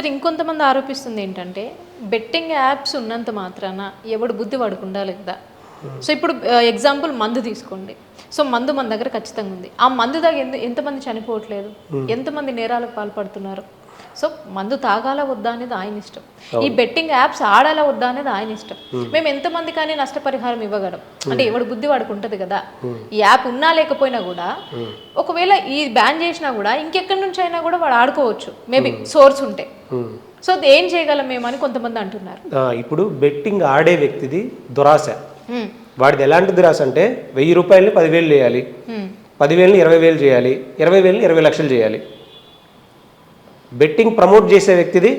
సరే ఇంకొంతమంది ఆరోపిస్తుంది ఏంటంటే బెట్టింగ్ యాప్స్ ఉన్నంత మాత్రాన ఎవడు బుద్ధి వాడికి ఉండాలి కదా సో ఇప్పుడు ఎగ్జాంపుల్ మందు తీసుకోండి. సో మందు మన దగ్గర ఖచ్చితంగా ఉంది. ఆ మందు దాకా ఎంత ఎంతమంది చనిపోవట్లేదు? ఎంతమంది నేరాలకు పాల్పడుతున్నారు? సో మందు తాగాలా వద్దా అనేది ఆయన ఇష్టం. ఈ బెట్టింగ్ యాప్స్ ఆడాలా వద్దా అనేది ఆయన ఇష్టం. మేము ఎంతమంది కానీ నష్టపరిహారం ఇవ్వగలం. అంటే ఎవడు బుద్ధి వాడికి ఉంటుంది కదా ఈ యాప్ ఉన్నా లేకపోయినా కూడా ఒకవేళ ఈ బ్యాన్ చేసినా కూడా ఇంకెక్కడి నుంచి అయినా కూడా వాడు ఆడుకోవచ్చు. మేబీ సోర్స్ ఉంటే. సో అది ఏం చేయగలం మేము అని కొంతమంది అంటున్నారు. ఇప్పుడు బెట్టింగ్ ఆడే వ్యక్తిది దురాశ. వాడిది ఎలాంటి దురాశ అంటే వెయ్యి రూపాయలని పదివేలు చేయాలి. హ్మ్. పదివేలని ఇరవై వేలు చేయాలి. ఇరవై వేలని ఇరవై లక్షలు చేయాలి. బెట్టింగ్ ప్రమోట్ చేసే వ్యక్తిది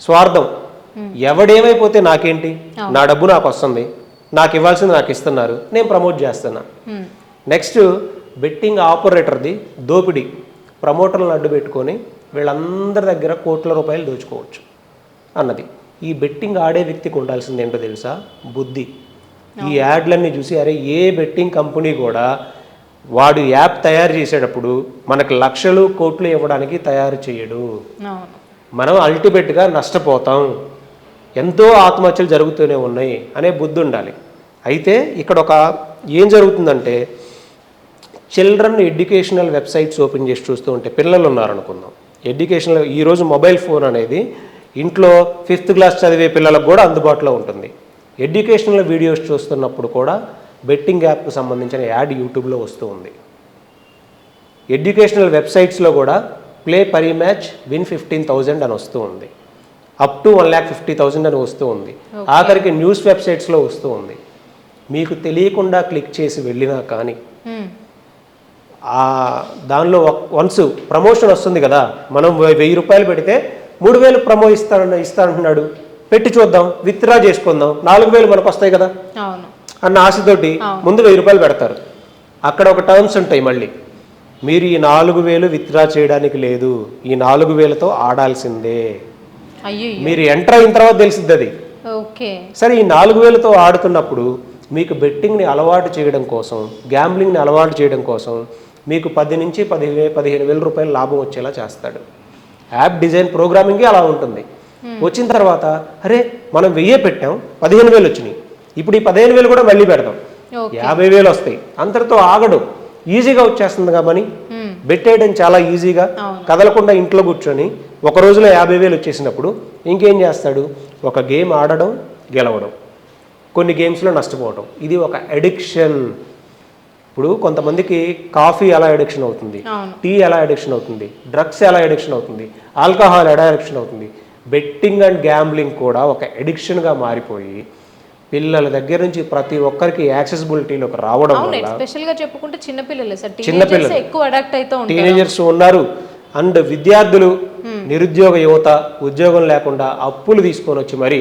స్వార్థం. ఎవడేమైపోతే నాకేంటి? నా డబ్బు నాకు వస్తుంది. నాకు ఇవ్వాల్సింది నాకు ఇస్తున్నారు. నేను ప్రమోట్ చేస్తున్నా. నెక్స్ట్ బెట్టింగ్ ఆపరేటర్ది దోపిడీ. ప్రమోటర్లను అడ్డు పెట్టుకొని వీళ్ళందరి దగ్గర కోట్ల రూపాయలు దోచుకోవచ్చు అన్నది. ఈ బెట్టింగ్ ఆడే వ్యక్తికి ఉండాల్సింది ఏంటో తెలుసా? బుద్ధి. ఈ యాడ్లన్నీ చూసి అరే ఏ బెట్టింగ్ కంపెనీ కూడా వాడు యాప్ తయారు చేసేటప్పుడు మనకు లక్షలు కోట్లు ఇవ్వడానికి తయారు చేయడు. మనం అల్టిమేట్గా నష్టపోతాం. ఎంతో ఆత్మహత్యలు జరుగుతూనే ఉన్నాయి అనే బుద్ధి ఉండాలి. అయితే ఇక్కడ ఒక ఏం జరుగుతుందంటే చిల్డ్రన్ ఎడ్యుకేషనల్ వెబ్సైట్స్ ఓపెన్ చేసి చూస్తూ ఉంటే పిల్లలు ఉన్నారనుకుందాం. ఎడ్యుకేషనల్ ఈరోజు మొబైల్ ఫోన్ అనేది ఇంట్లో ఫిఫ్త్ క్లాస్ చదివే పిల్లలకు కూడా అందుబాటులో ఉంటుంది. ఎడ్యుకేషనల్ వీడియోస్ చూస్తున్నప్పుడు కూడా బెట్టింగ్ యాప్కు సంబంధించిన యాడ్ యూట్యూబ్లో వస్తూ ఉంది. ఎడ్యుకేషనల్ వెబ్సైట్స్లో కూడా play Parimatch win fifteen thousand అని వస్తూ ఉంది. Up to one lakh fifty thousand అని వస్తూ ఉంది. ఆఖరికి న్యూస్ వెబ్సైట్స్లో వస్తూ ఉంది. మీకు తెలియకుండా క్లిక్ చేసి వెళ్ళినా కానీ దానిలో వన్స్ ప్రమోషన్ వస్తుంది కదా మనం వెయ్యి రూపాయలు పెడితే మూడు వేలు ప్రమో ఇస్తానన్న ఇస్తానంటున్నాడు. పెట్టి చూద్దాం విత్డ్రా చేసుకుందాం నాలుగు వేలు మనకు వస్తాయి కదా. అవును. అన్న ఆశతోటి ముందు వెయ్యి రూపాయలు పెడతారు. అక్కడ ఒక టర్మ్స్ ఉంటాయి మళ్ళీ. మీరు ఈ నాలుగు వేలు విత్డ్రా చేయడానికి లేదు. ఈ నాలుగు వేలతో ఆడాల్సిందే. మీరు ఎంటర్ అయిన తర్వాత తెలిసిద్ది అది ఓకే. సరే ఈ నాలుగు వేలతో ఆడుతున్నప్పుడు మీకు బెట్టింగ్ని అలవాటు చేయడం కోసం గ్యాంబ్లింగ్ని అలవాటు చేయడం కోసం మీకు పది నుంచి పదిహే పదిహేను వేల రూపాయల లాభం వచ్చేలా చేస్తాడు. యాప్ డిజైన్ ప్రోగ్రామింగే అలా ఉంటుంది. వచ్చిన తర్వాత అరే మనం వెయ్యే పెట్టాం పదిహేను వేలు వచ్చినాయి. ఇప్పుడు ఈ పదిహేను వేలు కూడా మళ్ళీ ఓకే. యాభై వేలు వస్తాయి. అంతటితో ఆగడు. ఈజీగా వచ్చేస్తుంది కాబట్టి హ్మ్. బెట్టేయడం చాలా ఈజీగా. కదలకుండా ఇంట్లో కూర్చొని ఒక రోజులో యాభై వేలు వచ్చేసినప్పుడు ఇంకేం చేస్తాడు? ఒక గేమ్ ఆడడం గెలవడం. కొన్ని గేమ్స్లో నష్టపోవడం ఇది ఒక అడిక్షన్. ఇప్పుడు కొంతమందికి కాఫీ ఎలా అడిక్షన్ అవుతుంది? టీ ఎలా అడిక్షన్ అవుతుంది? డ్రగ్స్ ఎలా అడిక్షన్ అవుతుంది? ఆల్కహాల్ ఎలా అడిక్షన్ అవుతుంది? బెట్టింగ్ అండ్ గ్యాంబ్లింగ్ కూడా ఒక అడిక్షన్గా మారిపోయి పిల్లల దగ్గర నుంచి ప్రతి ఒక్కరికి యాక్సెసిబిలిటీలోకి రావడం ఎస్పెషల్గా చెప్పుకుంటే చిన్నపిల్లలే సార్ చిన్నపిల్లలు. ఎక్కువ అడాక్ట్ అవుతూ ఉంటారు. టీనేజర్స్ ఉన్నారు. అండ్ విద్యార్థులు నిరుద్యోగ యువత ఉద్యోగం లేకుండా అప్పులు తీసుకొని వచ్చి మరి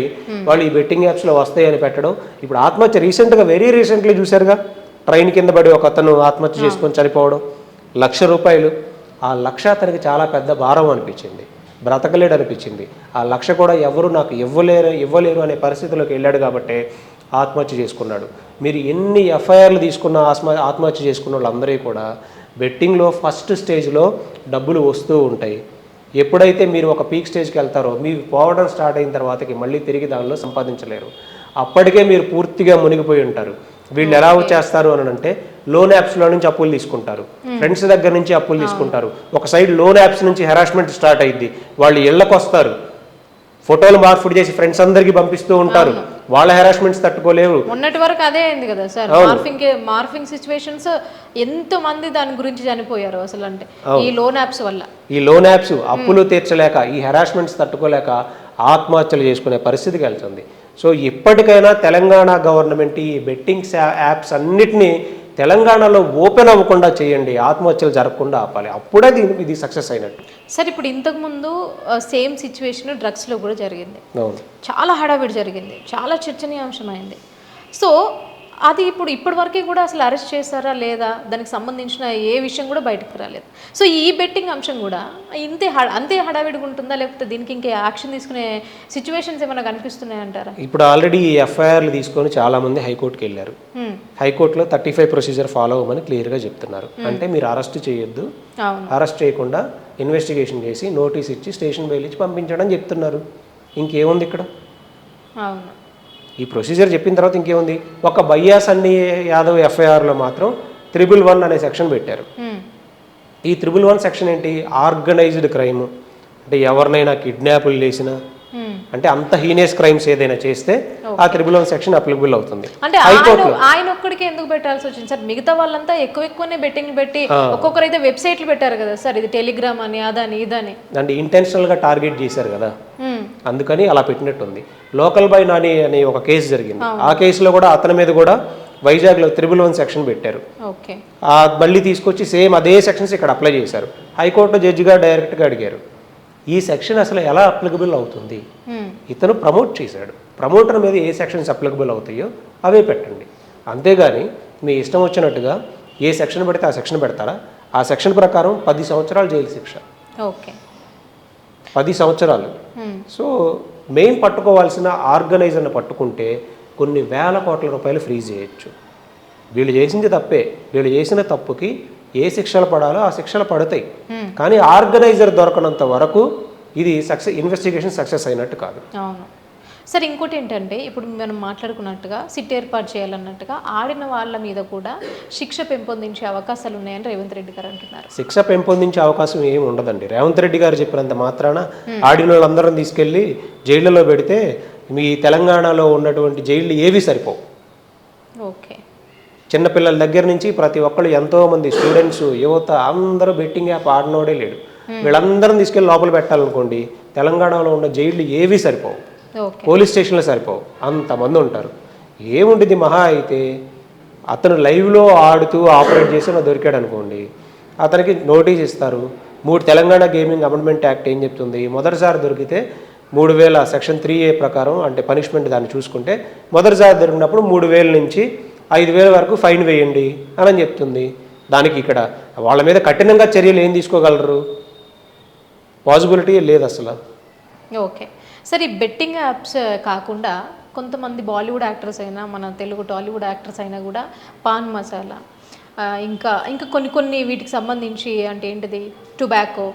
వాళ్ళు ఈ బెట్టింగ్ యాప్స్లో వస్తాయని పెట్టడం. ఇప్పుడు ఆత్మహత్య రీసెంట్గా వెరీ రీసెంట్లీ చూశారుగా. ట్రైన్ కింద పడి ఒక అతను ఆత్మహత్య చేసుకొని చనిపోవడం. లక్ష రూపాయలు. ఆ లక్ష అతనికి చాలా పెద్ద భారం అనిపించింది. బ్రతకలేడు అనిపించింది ఆ లక్ష కూడా ఎవరు నాకు ఇవ్వలేరు ఇవ్వలేరు అనే పరిస్థితిలోకి వెళ్ళాడు కాబట్టి ఆత్మహత్య చేసుకున్నాడు. మీరు ఎన్ని ఎఫ్ఐఆర్లు తీసుకున్న ఆత్మ ఆత్మహత్య చేసుకున్న వాళ్ళందరూ కూడా బెట్టింగ్లో ఫస్ట్ స్టేజ్లో డబ్బులు వస్తూ ఉంటాయి. ఎప్పుడైతే మీరు ఒక పీక్ స్టేజ్కి వెళ్తారో మీరు పోవడం స్టార్ట్ అయిన తర్వాతకి మళ్ళీ తిరిగి దానిలో సంపాదించలేరు. అప్పటికే మీరు పూర్తిగా మునిగిపోయి ఉంటారు. వీళ్ళు ఎలా వచ్చేస్తారు అని అంటే లోన్ యాప్స్లో నుంచి అప్పులు తీసుకుంటారు. ఫ్రెండ్స్ దగ్గర నుంచి అప్పులు తీసుకుంటారు. ఒక సైడ్ లోన్ యాప్స్ నుంచి హెరాస్మెంట్ స్టార్ట్ అయింది వాళ్ళు ఇళ్ళకి వస్తారు. ఫోటోలు మార్పిడి చేసి ఫ్రెండ్స్ అందరికీ పంపిస్తూ ఉంటారు. వాళ్ళ హెరాస్మెంట్స్ తట్టుకోలేరు మొన్నటి వరకు అదే అయింది కదా సార్? మార్ఫింగ్ మార్ఫింగ్ సిచ్యువేషన్స్ ఎంతో మంది దాని గురించి చనిపోయారు అసలు అంటే? ఈ లోన్ యాప్స్ వల్ల. ఈ లోన్ యాప్స్ అప్పులు తీర్చలేక ఈ హెరాస్మెంట్స్ తట్టుకోలేక ఆత్మహత్యలు చేసుకునే పరిస్థితికి వెళ్తుంది. సో ఇప్పటికైనా తెలంగాణ గవర్నమెంట్ ఈ బెట్టింగ్స్ యాప్స్ అన్నిటినీ తెలంగాణలో ఓపెన్ అవ్వకుండా చేయండి ఆత్మహత్యలు జరగకుండా ఆపాలి. అప్పుడే దీనికి ఇది సక్సెస్ అయినట్టు. సార్ ఇప్పుడు ఇంతకు ముందు సేమ్ సిచ్యువేషన్ డ్రగ్స్లో కూడా జరిగింది. చాలా హడావిడి జరిగింది. చాలా చర్చనీయాంశమైంది. సో అది ఇప్పుడు ఇప్పటి వరకే కూడా అసలు అరెస్ట్ చేశారా లేదా? దానికి సంబంధించిన ఏ విషయం కూడా బయటకు రాలేదు. సో ఈ బెట్టింగ్ అంశం కూడా ఇంతే అంతే హడావిడిగా ఉంటుందా? లేకపోతే దీనికి ఇంకే యాక్షన్ తీసుకునే సిచ్యువేషన్స్ ఏమైనా కనిపిస్తున్నాయి అంటారా? ఇప్పుడు ఆల్రెడీ ఎఫ్ఐఆర్లు తీసుకొని చాలామంది హైకోర్టుకి వెళ్ళారు. హైకోర్టులో థర్టీ ఫైవ్ ప్రొసీజర్ ఫాలో అవ్వమని క్లియర్గా చెప్తున్నారు. అంటే మీరు అరెస్ట్ చేయొద్దు. అరెస్ట్ చేయకుండా ఇన్వెస్టిగేషన్ చేసి నోటీస్ ఇచ్చి స్టేషన్ బెయిల్ ఇచ్చి పంపించడం చెప్తున్నారు. ఇంకేముంది ఇక్కడ? అవును. ఈ ప్రొసీజర్ చెప్పిన తర్వాత ఇంకేముంది? ఒక బయ్యాస్ అన్ని యాదవ్ ఎఫ్ఐఆర్లో మాత్రం త్రిబుల్ వన్ అనే సెక్షన్ పెట్టారు. ఈ త్రిబుల్ వన్ సెక్షన్ ఏంటి? Organised crime. అంటే ఎవరినైనా కిడ్నాపులు చేసినా. అంటే అంత హీనియస్ క్రైమ్స్ ఏదైనా చేస్తే ఆ త్రిబుల్ వన్ సెక్షన్ అప్లికబుల్ అవుతుంది. అంటే ఆయన ఒక్కడికి ఎందుకు పెట్టాల్సి వచ్చింది? సార్ మిగతా వాళ్ళంతా ఎక్కువ ఎక్కువనే బెట్టింగ్ పెట్టి ఒక్కొక్కరు అయితే వెబ్సైట్లు పెట్టారు కదా సార్ ఇది టెలిగ్రామ్ అని అదని ఇదని. అంటే ఇంటెన్షనల్గా టార్గెట్ చేశారు కదా. అందుకని అలా పెట్టినట్టుంది. లోకల్ బై నాని అనే ఒక కేసు జరిగింది. ఆ కేసులో కూడా అతని మీద కూడా వైజాగ్లో త్రిబుల్ వన్ సెక్షన్ పెట్టారు. ఆ మళ్ళీ తీసుకొచ్చి సేమ్ అదే సెక్షన్స్ ఇక్కడ అప్లై చేశారు. హైకోర్టు జడ్జిగా డైరెక్ట్గా అడిగారు ఈ సెక్షన్ అసలు ఎలా అప్లికబుల్ అవుతుంది? ఇతను ప్రమోట్ చేశాడు. ప్రమోటర్ మీద ఏ సెక్షన్స్ అప్లికబుల్ అవుతాయో అవే పెట్టండి. అంతేగాని మీ ఇష్టం వచ్చినట్టుగా ఏ సెక్షన్ పెడితే ఆ సెక్షన్ పెడతారా? ఆ సెక్షన్ ప్రకారం పది సంవత్సరాలు జైలు శిక్ష. ఓకే. పది సంవత్సరాలు. సో మెయిన్ పట్టుకోవాల్సిన ఆర్గనైజర్ని పట్టుకుంటే కొన్ని వేల కోట్ల రూపాయలు ఫ్రీజ్ చేయొచ్చు. వీళ్ళు చేసింది తప్పే. వీళ్ళు చేసిన తప్పుకి ఏ శిక్షలు పడాలో ఆ శిక్షలు పడతాయి. కానీ ఆర్గనైజర్ దొరకనంత వరకు ఇది సక్సెస్ ఇన్వెస్టిగేషన్ సక్సెస్ అయినట్టు కాదు. సార్ ఇంకోటి ఏంటంటే ఇప్పుడు మనం మాట్లాడుకున్నట్టుగా సిట్ ఏర్పాటు చేయాలన్నట్టుగా ఆడిన వాళ్ళ మీద కూడా శిక్ష పెంపొందించే అవకాశాలు ఉన్నాయని రేవంత్ రెడ్డి గారు అంటున్నారు. శిక్ష పెంపొందించే అవకాశం ఏమి ఉండదండి. రేవంత్ రెడ్డి గారు చెప్పినంత మాత్రాన ఆడిన వాళ్ళందరం తీసుకెళ్ళి జైళ్ళలో పెడితే మీ తెలంగాణలో ఉన్నటువంటి జైళ్ళు ఏవి సరిపోవు. ఓకే. చిన్నపిల్లల దగ్గర నుంచి ప్రతి ఒక్కళ్ళు ఎంతో మంది స్టూడెంట్స్ యువత అందరూ బెట్టింగ్ యాప్ ఆడినోడే లేడు. వీళ్ళందరం తీసుకెళ్ళి లోపల పెట్టాలనుకోండి తెలంగాణలో ఉన్న జైళ్ళు ఏవి సరిపోవు. పోలీస్ స్టేషన్లో సరిపోవు. అంతమంది ఉంటారు. ఏముంటుంది మహా అయితే? అతను లైవ్లో ఆడుతూ ఆపరేట్ చేసి నాకు దొరికాడు అనుకోండి. అతనికి నోటీస్ ఇస్తారు. మూడు తెలంగాణ గేమింగ్ అమెండ్మెంట్ యాక్ట్ ఏం చెప్తుంది? మొదటిసారి దొరికితే మూడు వేల సెక్షన్ త్రీ ఏ ప్రకారం అంటే పనిష్మెంట్ దాన్ని చూసుకుంటే మొదటిసారి దొరికినప్పుడు మూడు వేల నుంచి ఐదు వేల వరకు ఫైన్ వేయండి అని చెప్తుంది. దానికి ఇక్కడ వాళ్ళ మీద కఠినంగా చర్యలు ఏం తీసుకోగలరు? పాసిబిలిటీ లేదు అసలు. ఓకే. సార్ ఈ బెట్టింగ్ యాప్స్ కాకుండా కొంతమంది బాలీవుడ్ యాక్టర్స్ అయినా మన తెలుగు టాలీవుడ్ యాక్టర్స్ అయినా కూడా పాన్ మసాలా ఇంకా ఇంకా కొన్ని కొన్ని వీటికి సంబంధించి అంటే ఏంటిది? టొబాకో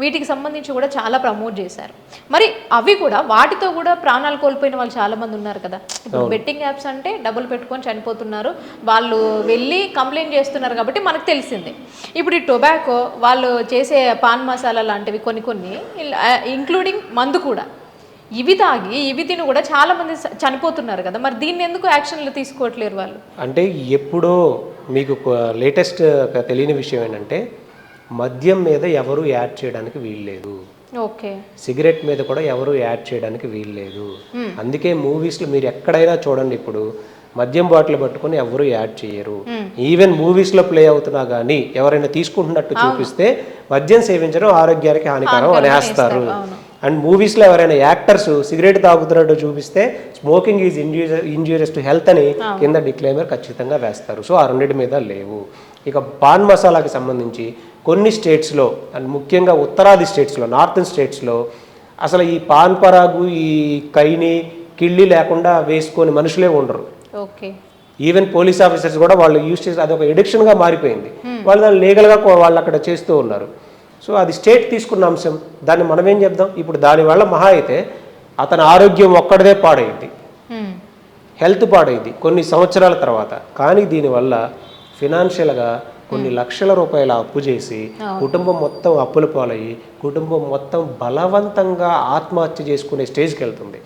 వీటికి సంబంధించి కూడా చాలా ప్రమోట్ చేశారు. మరి అవి కూడా వాటితో కూడా ప్రాణాలు కోల్పోయిన వాళ్ళు చాలా మంది ఉన్నారు కదా. ఇప్పుడు బెట్టింగ్ యాప్స్ అంటే డబ్బులు పెట్టుకొని చనిపోతున్నారు. వాళ్ళు వెళ్ళి కంప్లైంట్ చేస్తున్నారు కాబట్టి మనకు తెలిసిందే. ఇప్పుడు ఈ టొబాకో వాళ్ళు చేసే పాన్ మసాలా లాంటివి కొన్ని కొన్ని ఇంక్లూడింగ్ మందు కూడా. ఇవి తాగి ఇవి తిని కూడా చాలా మంది చనిపోతున్నారు కదా. మరి దీన్ని ఎందుకు యాక్షన్లు తీసుకోవట్లేరు వాళ్ళు? అంటే ఎప్పుడో మీకు లేటెస్ట్ తెలియని విషయం ఏంటంటే మద్యం మీద ఎవరు యాడ్ చేయడానికి వీల్లేదు. ఓకే. సిగరెట్ మీద కూడా ఎవరు యాడ్ చేయడానికి వీల్లేదు. అందుకే మూవీస్లో మీరు ఎక్కడైనా చూడండి ఇప్పుడు మద్యం బాటిల్ పట్టుకొని ఎవరు యాడ్ చేయరు. ఈవెన్ మూవీస్లో ప్లే అవుతున్నా కానీ ఎవరైనా తీసుకుంటున్నట్టు చూపిస్తే మద్యం సేవించడం ఆరోగ్యానికి హానికరం అనేస్తారు. అండ్ మూవీస్లో ఎవరైనా యాక్టర్స్ సిగరెట్ తాగుతున్నట్టు చూపిస్తే smoking is injurious injurious to health అని కింద డిక్లైమర్ ఖచ్చితంగా వేస్తారు. సో ఆ రెండింటి మీద లేవు. ఇక పాన్ మసాలాకి సంబంధించి కొన్ని స్టేట్స్లో అండ్ ముఖ్యంగా ఉత్తరాది స్టేట్స్లో నార్థన్ స్టేట్స్లో అసలు ఈ పాన్ పరాగు ఈ కైని కిళ్ళి లేకుండా వేసుకొని మనుషులే ఉండరు. ఓకే. ఈవెన్ పోలీస్ ఆఫీసర్స్ కూడా వాళ్ళు యూజ్ చేసి అది ఒక ఎడిక్షన్గా మారిపోయింది. వాళ్ళు దాన్ని లీగల్గా వాళ్ళు అక్కడ చేస్తూ ఉన్నారు. సో అది స్టేట్ తీసుకున్న అంశం. దాన్ని మనం ఏం చెప్దాం? ఇప్పుడు దానివల్ల మహా అయితే అతని ఆరోగ్యం ఒక్కడిదే పాడైంది. హెల్త్ పాడైంది కొన్ని సంవత్సరాల తర్వాత. కానీ దీనివల్ల ఫినాన్షియల్గా కొన్ని లక్షల రూపాయల అప్పు చేసి కుటుంబం మొత్తం అప్పుల పాలయ్యి కుటుంబం మొత్తం బలవంతంగా ఆత్మహత్య చేసుకునే స్టేజ్కి వెళ్తుంది.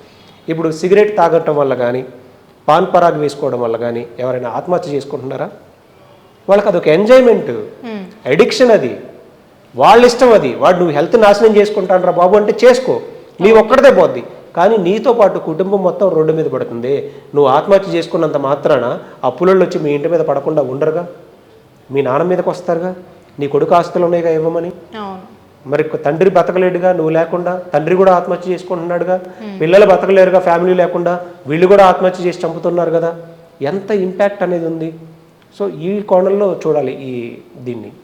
ఇప్పుడు సిగరెట్ తాగటం వల్ల కానీ పాన్ పరాగ్ వేసుకోవడం వల్ల కానీ ఎవరైనా ఆత్మహత్య చేసుకుంటున్నారా? వాళ్ళకి అదొక ఎంజాయ్మెంట్. అడిక్షన్ అది. వాళ్ళ ఇష్టం అది. వాడు నువ్వు హెల్త్ నాశనం చేసుకుంటానరా బాబు అంటే చేసుకో. నీ ఒక్కడిదే పోద్ది. కానీ నీతో పాటు కుటుంబం మొత్తం రోడ్డు మీద పడుతుంది. నువ్వు ఆత్మహత్య చేసుకున్నంత మాత్రాన అప్పులలో వచ్చి మీ ఇంటి మీద పడకుండా ఉండరుగా? మీ నాన్న మీదకి వస్తారుగా? నీ కొడుకు ఆస్తులు ఉన్నాయిగా ఇవ్వమని? మరి తండ్రి బతకలేడుగా? నువ్వు లేకుండా? తండ్రి కూడా ఆత్మహత్య చేసుకుంటున్నాడుగా? పిల్లలు బతకలేరుగా? ఫ్యామిలీ లేకుండా? వీళ్ళు కూడా ఆత్మహత్య చేసి చంపుతున్నారు కదా? ఎంత ఇంపాక్ట్ అనేది ఉంది? సో ఈ కోణంలో చూడాలి ఈ దీన్ని.